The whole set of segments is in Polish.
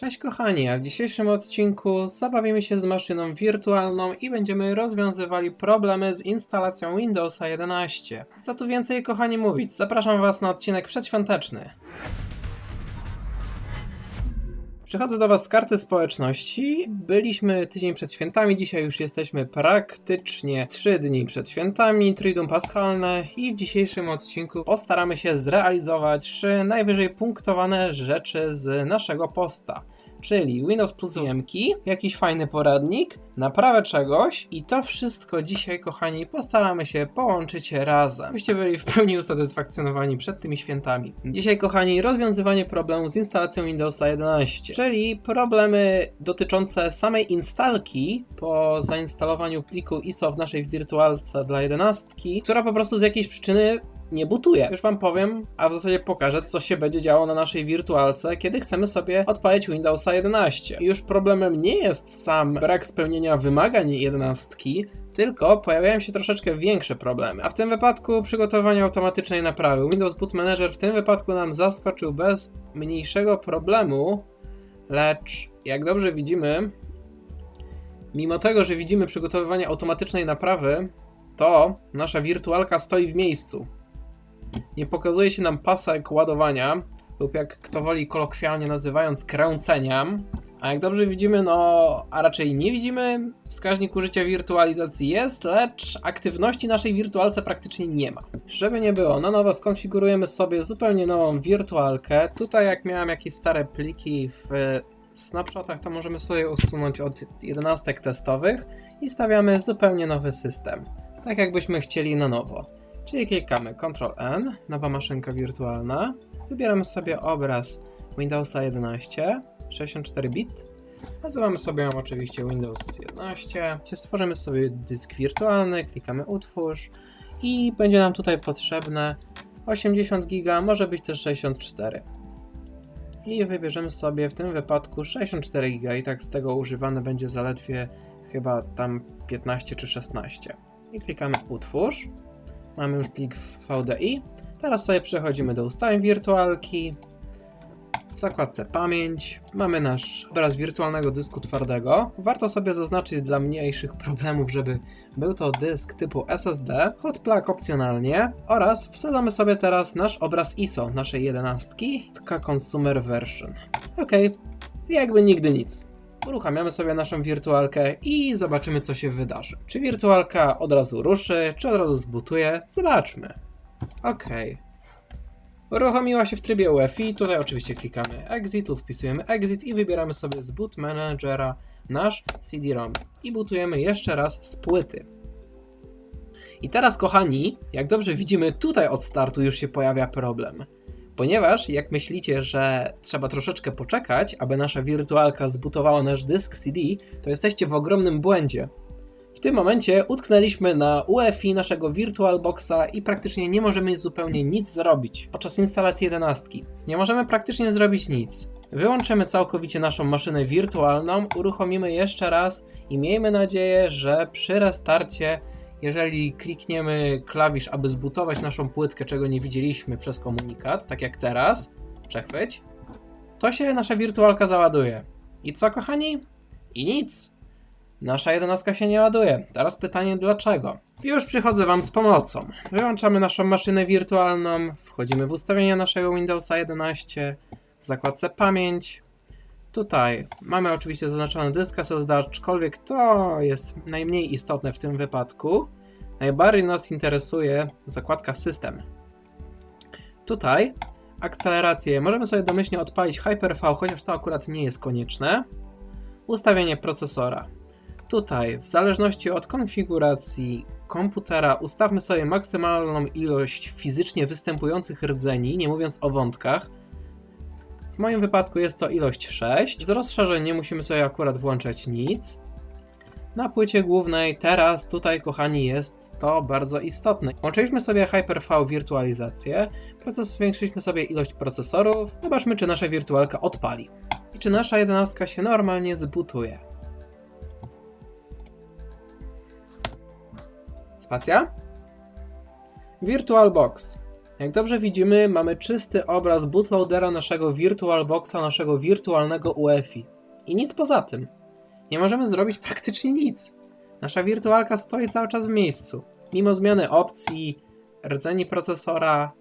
Cześć kochani, a w dzisiejszym odcinku zabawimy się z maszyną wirtualną i będziemy rozwiązywali problemy z instalacją Windowsa 11. Co tu więcej kochani mówić, zapraszam was na odcinek przedświąteczny. Przychodzę do Was z karty społeczności. Byliśmy tydzień przed świętami, dzisiaj już jesteśmy praktycznie 3 dni przed świętami, Triduum Paschalne i w dzisiejszym odcinku postaramy się zrealizować 3 najwyżej punktowane rzeczy z naszego posta. Czyli Windows plus Jemki, jakiś fajny poradnik, naprawę czegoś i to wszystko dzisiaj, kochani, postaramy się połączyć razem, byście byli w pełni usatysfakcjonowani przed tymi świętami. Dzisiaj, kochani, rozwiązywanie problemu z instalacją Windowsa 11, czyli problemy dotyczące samej instalki po zainstalowaniu pliku ISO w naszej wirtualce dla 11, która po prostu z jakiejś przyczyny nie butuje. Już wam powiem, a w zasadzie pokażę, co się będzie działo na naszej wirtualce, kiedy chcemy sobie odpalić Windowsa 11. I już problemem nie jest sam brak spełnienia wymagań 11, tylko pojawiają się troszeczkę większe problemy. A w tym wypadku przygotowanie automatycznej naprawy. Windows Boot Manager w tym wypadku nam zaskoczył bez mniejszego problemu, lecz jak dobrze widzimy, mimo tego, że widzimy przygotowywanie automatycznej naprawy, to nasza wirtualka stoi w miejscu nie pokazuje się nam pasek ładowania, lub jak kto woli kolokwialnie nazywając kręcenia. A jak dobrze widzimy, no, a raczej nie widzimy, wskaźnik użycia wirtualizacji jest, lecz aktywności naszej wirtualce praktycznie nie ma. Żeby nie było, na nowo skonfigurujemy sobie zupełnie nową wirtualkę. Tutaj jak miałem jakieś stare pliki w snapshotach, to możemy sobie usunąć od 11 testowych i stawiamy zupełnie nowy system. Tak jakbyśmy chcieli na nowo. Czyli klikamy Ctrl N, nowa maszynka wirtualna. Wybieramy sobie obraz Windowsa 11, 64 bit. Nazywamy sobie ją oczywiście Windows 11. Stworzymy sobie dysk wirtualny, klikamy utwórz i będzie nam tutaj potrzebne 80 giga, może być też 64. I wybierzemy sobie w tym wypadku 64 giga i tak z tego używane będzie zaledwie chyba tam 15 czy 16. I klikamy utwórz. Mamy już plik VDI. Teraz sobie przechodzimy do ustawień wirtualki. W zakładce pamięć mamy nasz obraz wirtualnego dysku twardego. Warto sobie zaznaczyć dla mniejszych problemów, żeby był to dysk typu SSD, hot plug opcjonalnie oraz wsadzamy sobie teraz nasz obraz ISO naszej 11, taka consumer version. Ok, jakby nigdy nic. Uruchamiamy sobie naszą wirtualkę i zobaczymy, co się wydarzy. Czy wirtualka od razu ruszy, czy od razu zbutuje? Zobaczmy. Ok. Uruchomiła się w trybie UEFI. Tutaj oczywiście klikamy Exit, wpisujemy Exit i wybieramy sobie z Boot Managera nasz CD-ROM. I bootujemy jeszcze raz z płyty. I teraz, kochani, jak dobrze widzimy, tutaj od startu już się pojawia problem. Ponieważ jak myślicie, że trzeba troszeczkę poczekać, aby nasza wirtualka zbutowała nasz dysk CD, to jesteście w ogromnym błędzie. W tym momencie utknęliśmy na UEFI naszego VirtualBoxa i praktycznie nie możemy zupełnie nic zrobić podczas instalacji 11. Nie możemy praktycznie zrobić nic. Wyłączymy całkowicie naszą maszynę wirtualną, uruchomimy jeszcze raz i miejmy nadzieję, że przy restarcie jeżeli klikniemy klawisz, aby zbutować naszą płytkę, czego nie widzieliśmy przez komunikat, tak jak teraz, przechwyć, to się nasza wirtualka załaduje. I co, kochani? I nic. Nasza jedenastka się nie ładuje. Teraz pytanie dlaczego? Już przychodzę Wam z pomocą. Wyłączamy naszą maszynę wirtualną, wchodzimy w ustawienia naszego Windowsa 11, w zakładce pamięć. Tutaj mamy oczywiście zaznaczony dysk SSD, aczkolwiek to jest najmniej istotne w tym wypadku. Najbardziej nas interesuje zakładka system. Tutaj akcelerację możemy sobie domyślnie odpalić Hyper-V, chociaż to akurat nie jest konieczne. Ustawienie procesora. Tutaj, w zależności od konfiguracji komputera, ustawmy sobie maksymalną ilość fizycznie występujących rdzeni, nie mówiąc o wątkach. W moim wypadku jest to ilość 6. Z rozszerzeń nie musimy sobie akurat włączać nic. Na płycie głównej teraz tutaj, kochani, jest to bardzo istotne. Włączyliśmy sobie Hyper-V wirtualizację, proces zwiększyliśmy sobie ilość procesorów. Zobaczmy, czy nasza wirtualka odpali. I czy nasza jedenastka się normalnie zbutuje. Spacja. VirtualBox. Jak dobrze widzimy, mamy czysty obraz bootloadera naszego VirtualBoxa, naszego wirtualnego UEFI. I nic poza tym. Nie możemy zrobić praktycznie nic. Nasza wirtualka stoi cały czas w miejscu. Mimo zmiany opcji, rdzeni procesora,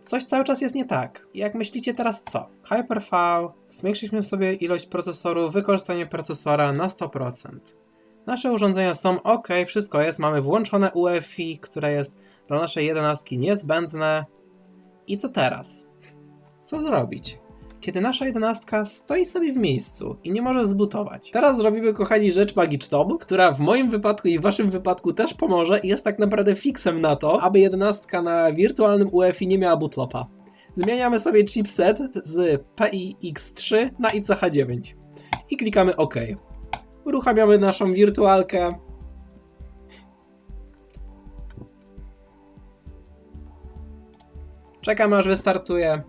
coś cały czas jest nie tak. Jak myślicie teraz co? Hyper-V, zwiększyliśmy sobie ilość procesoru, wykorzystanie procesora na 100%. Nasze urządzenia są ok, wszystko jest, mamy włączone UEFI, które jest dla naszej jedenastki niezbędne. I co teraz? Co zrobić? Kiedy nasza jedenastka stoi sobie w miejscu i nie może zbutować. Teraz zrobimy, kochani, rzecz magiczną, która w moim wypadku i w waszym wypadku też pomoże i jest tak naprawdę fixem na to, aby jedenastka na wirtualnym UEFI nie miała bootlopa. Zmieniamy sobie chipset z PIX3 na ICH9 i klikamy OK. Uruchamiamy naszą wirtualkę. Czekamy aż wystartuje.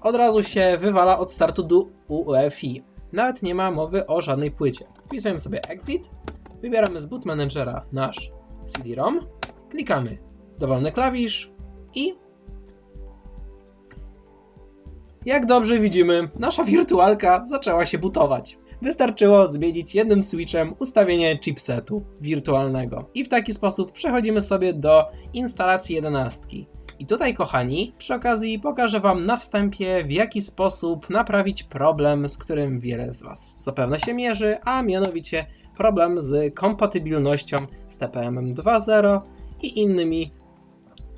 Od razu się wywala od startu do UEFI. Nawet nie ma mowy o żadnej płycie. Wpisujemy sobie exit, wybieramy z boot managera nasz CD-ROM, klikamy dowolny klawisz i jak dobrze widzimy, nasza wirtualka zaczęła się butować. Wystarczyło zmienić jednym switchem ustawienie chipsetu wirtualnego. I w taki sposób przechodzimy sobie do instalacji 11. I tutaj, kochani, przy okazji pokażę Wam na wstępie, w jaki sposób naprawić problem, z którym wiele z Was zapewne się mierzy, a mianowicie problem z kompatybilnością z TPM 2.0 i innymi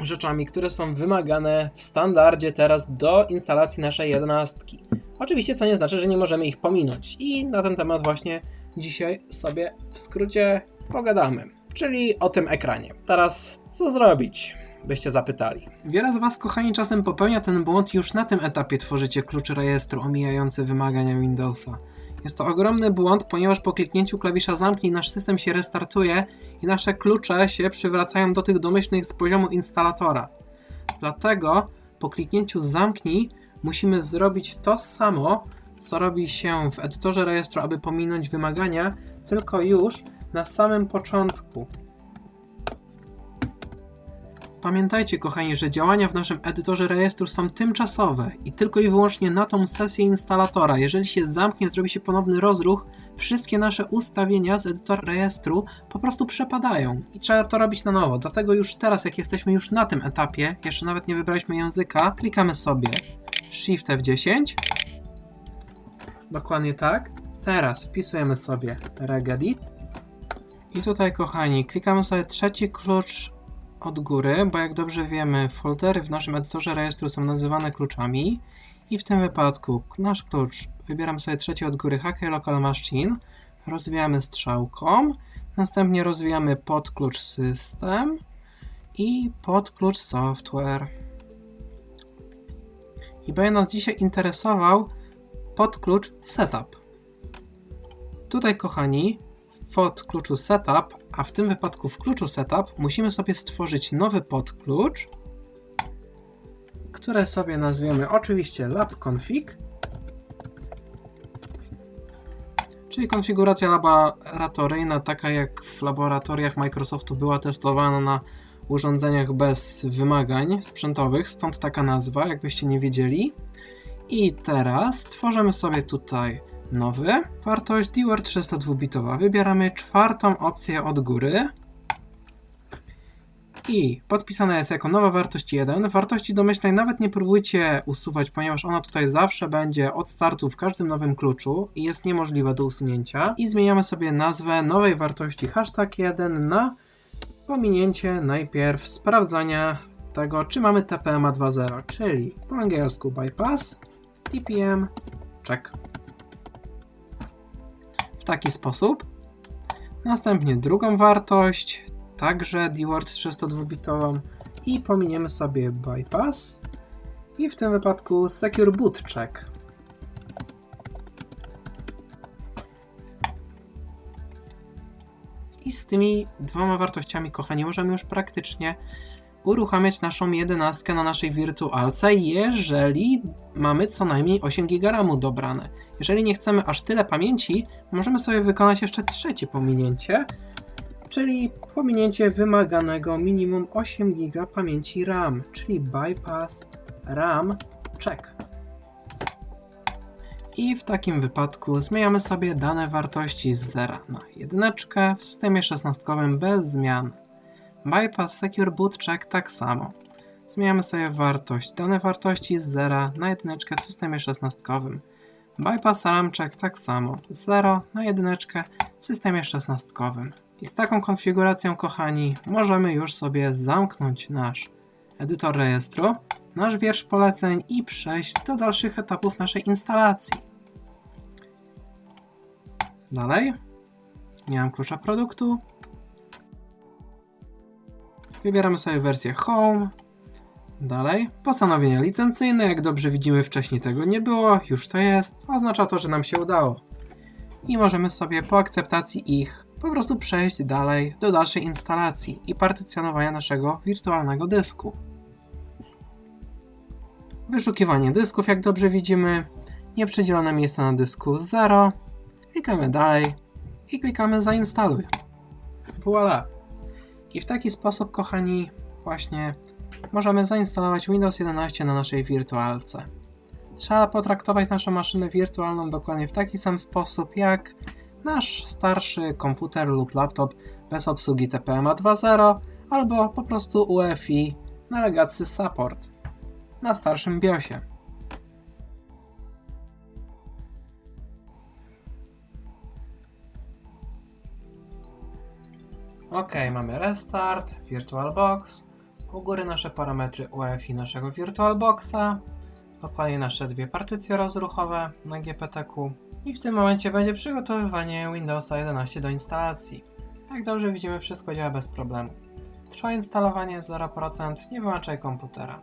rzeczami, które są wymagane w standardzie teraz do instalacji naszej jedenastki. Oczywiście, co nie znaczy, że nie możemy ich pominąć. I na ten temat właśnie dzisiaj sobie w skrócie pogadamy. Czyli o tym ekranie. Teraz co zrobić? Byście zapytali. Wiele z Was, kochani, czasem popełnia ten błąd już na tym etapie tworzycie klucz rejestru omijający wymagania Windowsa. Jest to ogromny błąd, ponieważ po kliknięciu klawisza zamknij nasz system się restartuje i nasze klucze się przywracają do tych domyślnych z poziomu instalatora. Dlatego po kliknięciu zamknij musimy zrobić to samo, co robi się w edytorze rejestru, aby pominąć wymagania, tylko już na samym początku. Pamiętajcie, kochani, że działania w naszym edytorze rejestru są tymczasowe i tylko i wyłącznie na tą sesję instalatora. Jeżeli się zamknie, zrobi się ponowny rozruch, wszystkie nasze ustawienia z edytora rejestru po prostu przepadają i trzeba to robić na nowo. Dlatego już teraz, jak jesteśmy już na tym etapie, jeszcze nawet nie wybraliśmy języka, klikamy sobie Shift F10. Dokładnie tak. Teraz wpisujemy sobie regedit. I tutaj, kochani, klikamy sobie trzeci klucz od góry, bo jak dobrze wiemy, foldery w naszym edytorze rejestru są nazywane kluczami i w tym wypadku nasz klucz wybieram sobie trzeci od góry HK Local Machine, rozwijamy strzałką, następnie rozwijamy podklucz system i podklucz software. I będzie nas dzisiaj interesował podklucz setup. Tutaj, kochani, w podkluczu setup a w tym wypadku w kluczu setup musimy sobie stworzyć nowy podklucz, które sobie nazwiemy oczywiście labconfig, czyli konfiguracja laboratoryjna, taka jak w laboratoriach Microsoftu była testowana na urządzeniach bez wymagań sprzętowych, stąd taka nazwa, jakbyście nie wiedzieli. I teraz tworzymy sobie tutaj nowy, wartość DWOR 302-bitowa. Wybieramy czwartą opcję od góry i podpisana jest jako nowa wartość 1. Wartości domyślnej nawet nie próbujcie usuwać, ponieważ ona tutaj zawsze będzie od startu w każdym nowym kluczu i jest niemożliwa do usunięcia. I zmieniamy sobie nazwę nowej wartości hashtag 1 na pominięcie najpierw sprawdzania tego, czy mamy TPMA 2.0, czyli po angielsku bypass, TPM, check w taki sposób. Następnie drugą wartość, także DWORD 302-bitową i pominiemy sobie bypass i w tym wypadku secure boot check. I z tymi dwoma wartościami, kochani, możemy już praktycznie uruchamiać naszą jedenastkę na naszej wirtualce, jeżeli mamy co najmniej 8 GB dobrane. Jeżeli nie chcemy aż tyle pamięci, możemy sobie wykonać jeszcze trzecie pominięcie, czyli pominięcie wymaganego minimum 8 GB pamięci RAM, czyli bypass RAM check. I w takim wypadku zmieniamy sobie dane wartości z 0 na jedyneczkę w systemie szesnastkowym bez zmian. Bypass Secure Boot Check tak samo. Zmieniamy sobie wartość dane wartości z 0 na jedyneczkę w systemie szesnastkowym. Bypass RAM Check tak samo. Z 0 na jedyneczkę w systemie szesnastkowym. I z taką konfiguracją, kochani, możemy już sobie zamknąć nasz edytor rejestru, nasz wiersz poleceń i przejść do dalszych etapów naszej instalacji. Dalej. Nie mam klucza produktu. Wybieramy sobie wersję Home. Dalej. Postanowienia licencyjne. Jak dobrze widzimy, wcześniej tego nie było. Już to jest. Oznacza to, że nam się udało. I możemy sobie po akceptacji ich po prostu przejść dalej do dalszej instalacji i partycjonowania naszego wirtualnego dysku. Wyszukiwanie dysków, jak dobrze widzimy. Nieprzedzielone miejsce na dysku 0. Klikamy dalej i klikamy zainstaluj. Voila! I w taki sposób, kochani, właśnie możemy zainstalować Windows 11 na naszej wirtualce. Trzeba potraktować naszą maszynę wirtualną dokładnie w taki sam sposób jak nasz starszy komputer lub laptop bez obsługi TPMA 2.0 albo po prostu UEFI na Legacy Support na starszym BIOSie. Ok, mamy restart, VirtualBox, u góry nasze parametry UEFI naszego VirtualBoxa, dokładnie nasze dwie partycje rozruchowe na GPTQ i w tym momencie będzie przygotowywanie Windowsa 11 do instalacji. Jak dobrze widzimy, wszystko działa bez problemu. Trwa instalowanie 0%, nie wyłączaj komputera.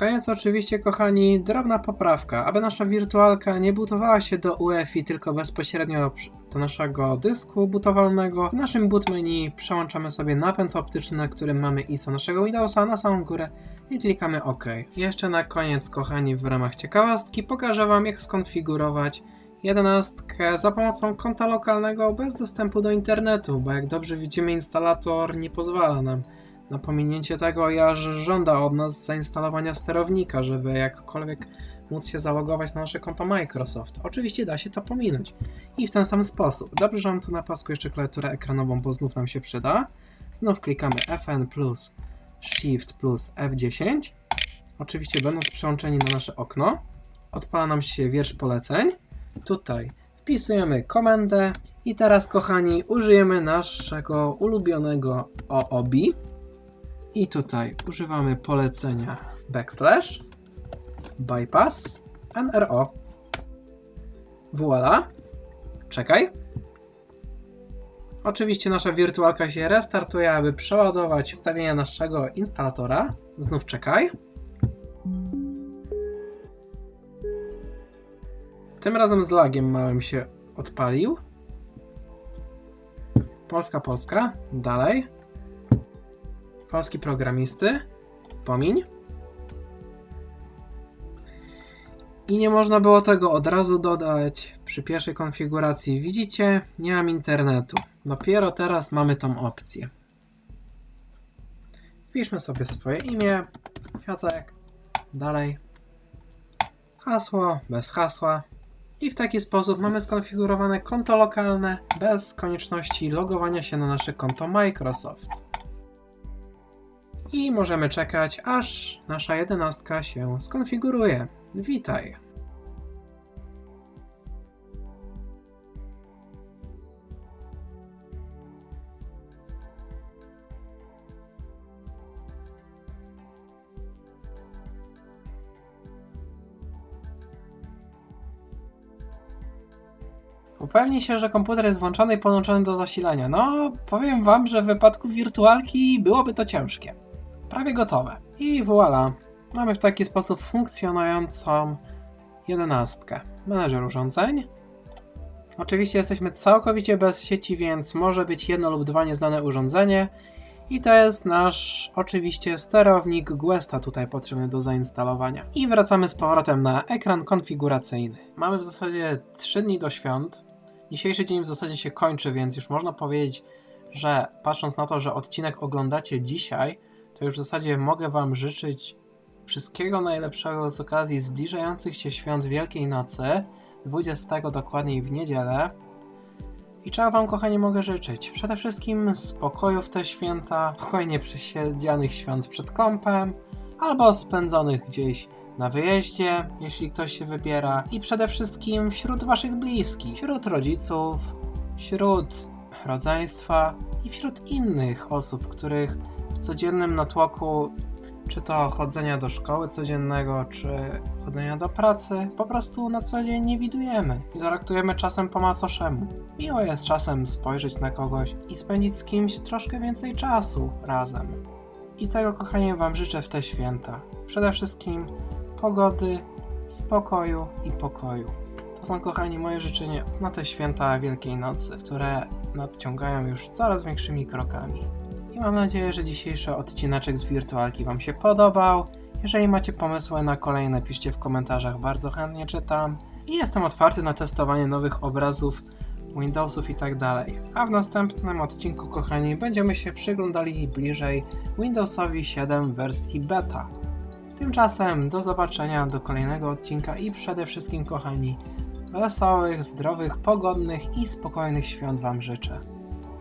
Koniec oczywiście, kochani, drobna poprawka. Aby nasza wirtualka nie bootowała się do UEFI, tylko bezpośrednio do naszego dysku bootowalnego, w naszym boot menu przełączamy sobie napęd optyczny, na którym mamy ISO naszego Windowsa na samą górę i klikamy OK. Jeszcze na koniec, kochani, w ramach ciekawostki pokażę Wam, jak skonfigurować 11 za pomocą konta lokalnego bez dostępu do internetu, bo jak dobrze widzimy, instalator nie pozwala nam na pominięcie tego, aż żąda od nas zainstalowania sterownika, żeby jakkolwiek móc się zalogować na nasze konto Microsoft. Oczywiście da się to pominąć. I w ten sam sposób. Dobrze, że mam tu na pasku jeszcze klawiaturę ekranową, bo znów nam się przyda. Znów klikamy Fn plus Shift plus F10. Oczywiście będąc przełączeni na nasze okno, odpala nam się wiersz poleceń. Tutaj wpisujemy komendę i teraz, kochani, użyjemy naszego ulubionego OOB. I tutaj używamy polecenia backslash bypass nro. Voila. Czekaj. Oczywiście nasza wirtualka się restartuje, aby przeładować ustawienia naszego instalatora. Znów czekaj. Tym razem z lagiem małym się odpalił. Polska, Polska. Dalej. Polski programisty. Pomiń. I nie można było tego od razu dodać przy pierwszej konfiguracji. Widzicie, nie mam internetu. Dopiero teraz mamy tą opcję. Wpiszmy sobie swoje imię, Jacek, dalej, hasło, bez hasła. I w taki sposób mamy skonfigurowane konto lokalne bez konieczności logowania się na nasze konto Microsoft. I możemy czekać, aż nasza jedenastka się skonfiguruje. Witaj. Upewnij się, że komputer jest włączony i podłączony do zasilania. No, powiem wam, że w wypadku wirtualki byłoby to ciężkie. Prawie gotowe. I voilà. Mamy w taki sposób funkcjonującą jedenastkę. Menedżer urządzeń. Oczywiście jesteśmy całkowicie bez sieci, więc może być jedno lub dwa nieznane urządzenie. I to jest nasz oczywiście sterownik Guesta tutaj potrzebny do zainstalowania. I wracamy z powrotem na ekran konfiguracyjny. Mamy w zasadzie 3 dni do świąt. Dzisiejszy dzień w zasadzie się kończy, więc już można powiedzieć, że patrząc na to, że odcinek oglądacie dzisiaj, to już w zasadzie mogę Wam życzyć wszystkiego najlepszego z okazji zbliżających się świąt Wielkiej Nocy, 20 dokładniej w niedzielę. I czego Wam, kochani, mogę życzyć? Przede wszystkim spokoju w te święta, spokojnie przesiedzianych świąt przed kąpem, albo spędzonych gdzieś na wyjeździe, jeśli ktoś się wybiera, i przede wszystkim wśród Waszych bliskich, wśród rodziców, wśród rodzeństwa i wśród innych osób, których codziennym natłoku, czy to chodzenia do szkoły codziennego, czy chodzenia do pracy, po prostu na co dzień nie widujemy i traktujemy czasem po macoszemu. Miło jest czasem spojrzeć na kogoś i spędzić z kimś troszkę więcej czasu razem. I tego, kochanie, Wam życzę w te święta. Przede wszystkim pogody, spokoju i pokoju. To są, kochani, moje życzenia na te święta Wielkiej Nocy, które nadciągają już coraz większymi krokami. Mam nadzieję, że dzisiejszy odcineczek z wirtualki Wam się podobał. Jeżeli macie pomysły na kolejne, piszcie w komentarzach, bardzo chętnie czytam. I jestem otwarty na testowanie nowych obrazów, Windowsów i tak dalej. A w następnym odcinku, kochani, będziemy się przyglądali bliżej Windowsowi 7 wersji beta. Tymczasem do zobaczenia do kolejnego odcinka i przede wszystkim, kochani, wesołych, zdrowych, pogodnych i spokojnych świąt Wam życzę.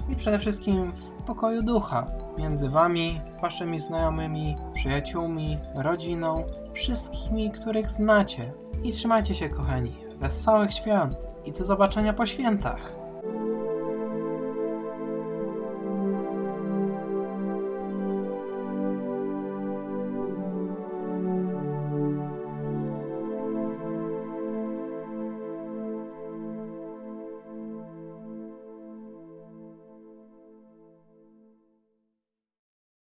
I przede wszystkim pokoju ducha między Wami, Waszymi znajomymi, przyjaciółmi, rodziną, wszystkimi, których znacie. I trzymajcie się, kochani. Wesołych świąt i do zobaczenia po świętach.